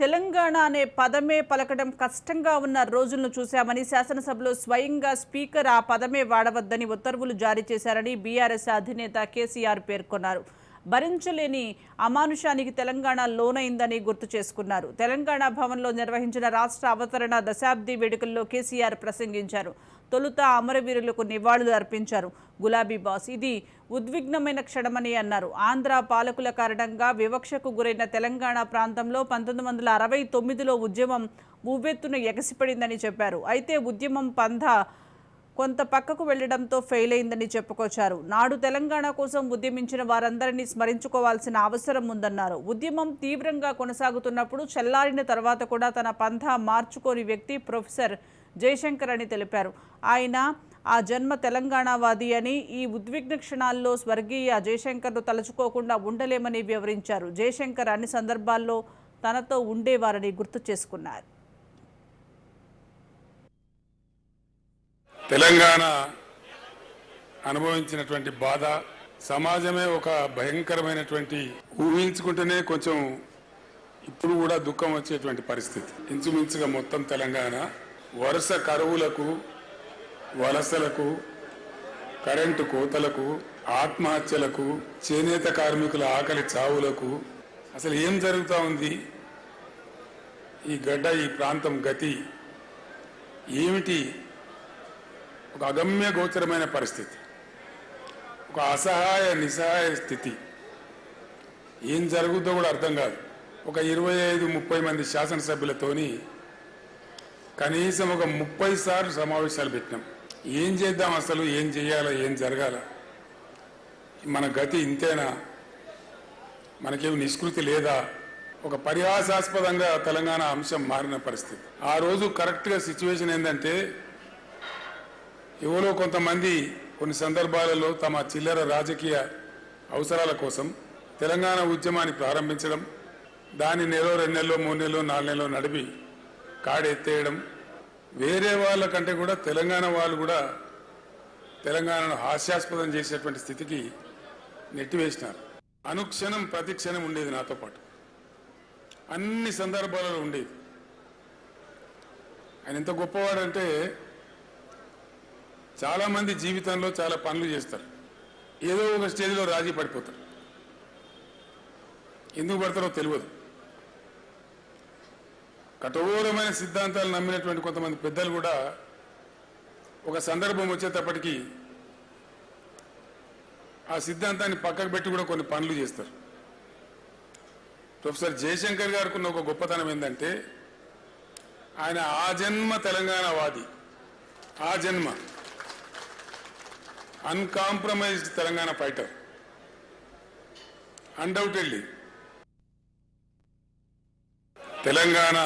తెలంగాణ అనే పదమే పలకడం కష్టంగా ఉన్న రోజులను చూశామని శాసనసభలో స్వయంగా స్పీకర్ ఆ పదమే వాడవద్దని ఉత్తర్వులు జారీ చేశారని బీఆర్ఎస్ అధినేత కేసీఆర్ పేర్కొన్నారు. భరించలేని అమానుషానికి తెలంగాణ లోనైందని గుర్తు చేసుకున్నారు. తెలంగాణ భవన్లో నిర్వహించిన రాష్ట్ర అవతరణ దశాబ్ది వేడుకల్లో కేసీఆర్ ప్రసంగించారు. తొలుత అమరవీరులకు నివాళులు అర్పించారు. గులాబీ బాస్ ఇది ఉద్విగ్నమైన క్షణమని అన్నారు. ఆంధ్ర పాలకుల కారణంగా వివక్షకు గురైన తెలంగాణ ప్రాంతంలో పంతొమ్మిది వందల అరవై తొమ్మిదిలో ఉద్యమం ఉవ్వెత్తున ఎగసిపడిందని చెప్పారు. అయితే ఉద్యమం పంధ కొంత పక్కకు వెళ్ళడంతో ఫెయిల్ అయిందని చెప్పుకొచ్చారు. నాడు తెలంగాణ కోసం ఉద్యమించిన వారందరినీ స్మరించుకోవాల్సిన అవసరం ఉందన్నారు. ఉద్యమం తీవ్రంగా కొనసాగుతున్నప్పుడు చెల్లారిన తర్వాత కూడా తన పంథా మార్చుకోని వ్యక్తి ప్రొఫెసర్ జయశంకర్ అని తెలిపారు. ఆయన ఆ జన్మ తెలంగాణవాది అని ఈ ఉద్విగ్న క్షణాల్లో స్వర్గీయ జయశంకర్ను తలుచుకోకుండా ఉండలేమని వివరించారు. జయశంకర్ అన్ని సందర్భాల్లో తనతో ఉండేవారని గుర్తు చేసుకున్నారు. తెలంగాణ అనుభవించినటువంటి బాధ సమాజమే ఒక భయంకరమైనటువంటి ఊహించుకుంటేనే కొంచెం ఇప్పుడు కూడా దుఃఖం వచ్చేటువంటి పరిస్థితి. ఇంచుమించుగా మొత్తం తెలంగాణ వరుస కరువులకు వలసలకు కరెంటు కోతలకు ఆత్మహత్యలకు చేనేత కార్మికుల ఆకలి చావులకు అసలు ఏం జరుగుతూ ఉంది? ఈ గడ్డ ఈ ప్రాంతం గతి ఏమిటి? ఒక అగమ్య గోచరమైన పరిస్థితి. ఒక అసహాయ నిస్సహాయ స్థితి. ఏం జరుగుద్దో కూడా అర్థం కాదు. ఒక ఇరవై ఐదు ముప్పై మంది శాసనసభ్యులతోని కనీసం ఒక ముప్పై సార్లు సమావేశాలు పెట్టినాం. ఏం చేద్దాం అసలు? ఏం చేయాలా? ఏం జరగాల? మన గతి ఇంతేనా? మనకేమి నిష్కృతి లేదా? ఒక పరిహాసాస్పదంగా తెలంగాణ అంశం మారిన పరిస్థితి. ఆ రోజు కరెక్ట్గా సిచ్యువేషన్ ఏంటంటే ఎవరో కొంతమంది కొన్ని సందర్భాలలో తమ చిల్లర రాజకీయ అవసరాల కోసం తెలంగాణ ఉద్యమాన్ని ప్రారంభించడం దాన్ని నెలలో రెండు నెలలో మూడు నెలలో నాలుగు నెలలో నడిపి కాడెత్తేయడం వేరే వాళ్ళకంటే కూడా తెలంగాణ వాళ్ళు కూడా తెలంగాణను హాస్యాస్పదం చేసేటువంటి స్థితికి నెట్టివేసినారు. అనుక్షణం ప్రతిక్షణం ఉండేది నాతో పాటు. అన్ని సందర్భాలలో ఉండేది. ఆయన ఎంత గొప్పవాడంటే చాలా మంది జీవితంలో చాలా పనులు చేస్తారు. ఏదో ఒక స్టేజ్లో రాజీ పడిపోతారు. ఎందుకు పడతారో తెలియదు. కఠోరమైన సిద్ధాంతాలు నమ్మినటువంటి కొంతమంది పెద్దలు కూడా ఒక సందర్భం వచ్చేటప్పటికి ఆ సిద్ధాంతాన్ని పక్కకు పెట్టి కూడా కొన్ని పనులు చేస్తారు. ప్రొఫెసర్ జయశంకర్ గారికి ఉన్న ఒక గొప్పతనం ఏంటంటే ఆయన ఆ జన్మ తెలంగాణవాది. ఆ జన్మ. Uncompromised Telangana fighter undoubtedly Telangana